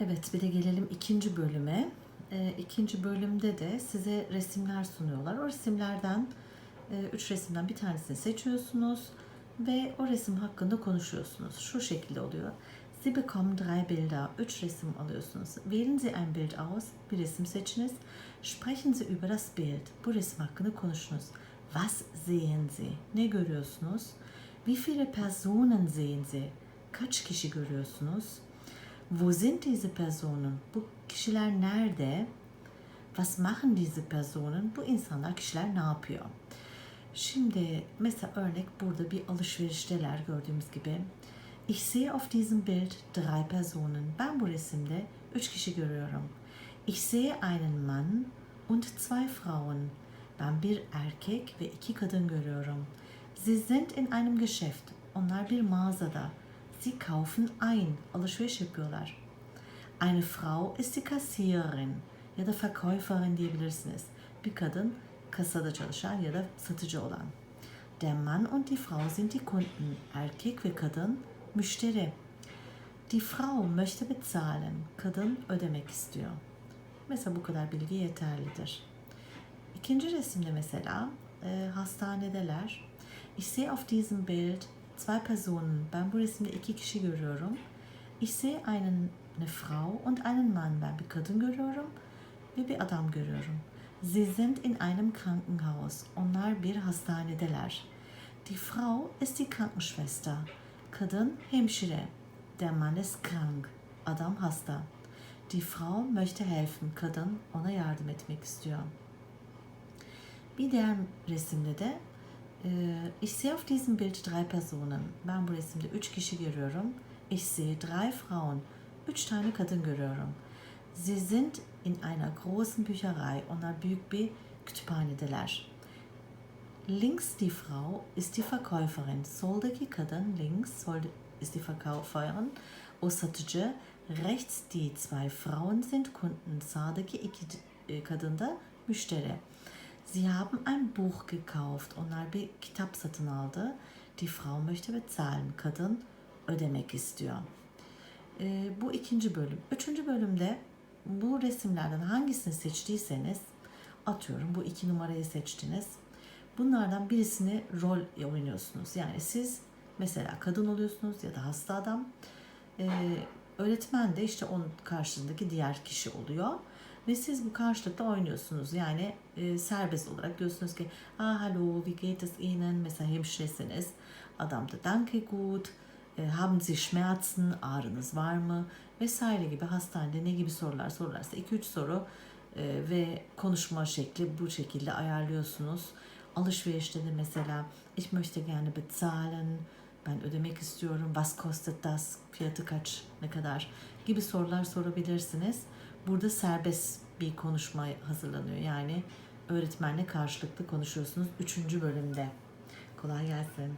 Evet bir de gelelim ikinci bölüme. Ee, ikinci bölümde de size resimler sunuyorlar. O resimlerden, e, üç resimden bir tanesini seçiyorsunuz ve o resim hakkında konuşuyorsunuz. Şu şekilde oluyor. Sie bekommen drei Bilder. Üç resim alıyorsunuz. Wählen Sie ein Bild aus. Bir resim seçiniz. Sprechen Sie über das Bild. Bu resim hakkında konuşunuz. Was sehen Sie? Ne görüyorsunuz? Wie viele Personen sehen Sie? Kaç kişi görüyorsunuz? Wo sind diese Personen? Bu kişiler nerede? Was machen diese Personen? Bu insanlar, kişiler ne yapıyor? Şimdi mesela örnek burada bir alışverişteler gördüğümüz gibi. Ich sehe auf diesem Bild drei Personen. Ben bu resimde üç kişi görüyorum. Ich sehe einen Mann und zwei Frauen. Ben bir erkek ve iki kadın görüyorum. Sie sind in einem Geschäft. Onlar bir mağazada. Sie kaufen ein. Alışveriş yapıyorlar. Eine Frau ist die Kassiererin ya da Verkäuferin diyebilirsiniz. Bir kadın kasada çalışan ya da satıcı olan. Der Mann und die Frau sind die Kunden. Erkek ve kadın müşteri. Die Frau möchte bezahlen. Kadın ödemek istiyor. Mesela bu kadar bilgi yeterlidir. İkinci resimde mesela e, hastanedeler. Ich sehe auf diesem Bild zwei Personen. Ben bu resimde iki kişi görüyorum. Ich sehe einen, eine Frau und einen Mann. Ben bir kadın görüyorum ve bir adam görüyorum. Sie sind in einem Krankenhaus. Onlar bir hastanedeler. Die Frau ist die Krankenschwester. Kadın hemşire. Der Mann ist krank. Adam hasta. Die Frau möchte helfen. Kadın ona yardım etmek istiyor. Bir diğer resimde de ich sehe auf diesem Bild drei Personen. Ben bu resimde üç kişi görüyorum. Ich sehe drei Frauen. Üç tane kadın görüyorum. Sie sind in einer großen Bücherei. Onlar büyük bir kütüphanedeler. Links die Frau ist die Verkäuferin. Soldaki kadın links ist die Verkäuferin. O satıcı. Rechts die zwei Frauen sind Kunden. Sağdaki iki e, kadın da müşteri. Sie haben ein Buch gekauft. Onlar bir kitap satın aldı. Die Frau möchte bezahlen. Kadın ödemek istiyor. Ee, bu ikinci bölüm. Üçüncü bölümde bu resimlerden hangisini seçtiyseniz atıyorum bu iki numarayı seçtiniz. Bunlardan birisini rol oynuyorsunuz. Yani siz mesela kadın oluyorsunuz ya da hasta adam. Ee, öğretmen de işte onun karşısındaki diğer kişi oluyor. Ve siz bu karşılıkta oynuyorsunuz. Yani e, serbest olarak diyorsunuz ki ah hallo wie geht es Ihnen? Mesela hemşiresiniz. Adam da danke gut. E, haben Sie Schmerzen? Ağrınız var mı? Vesaire gibi hastanede ne gibi sorular sorarsa 2-3 soru e, ve konuşma şekli bu şekilde ayarlıyorsunuz. Alışverişte de mesela ich möchte gerne bezahlen. Ben ödemek istiyorum. Was kostet das? Fiyatı kaç? Ne kadar? Gibi sorular sorabilirsiniz. Burada serbest bir konuşma hazırlanıyor. Yani öğretmenle karşılıklı konuşuyorsunuz 3. bölümde. Kolay gelsin.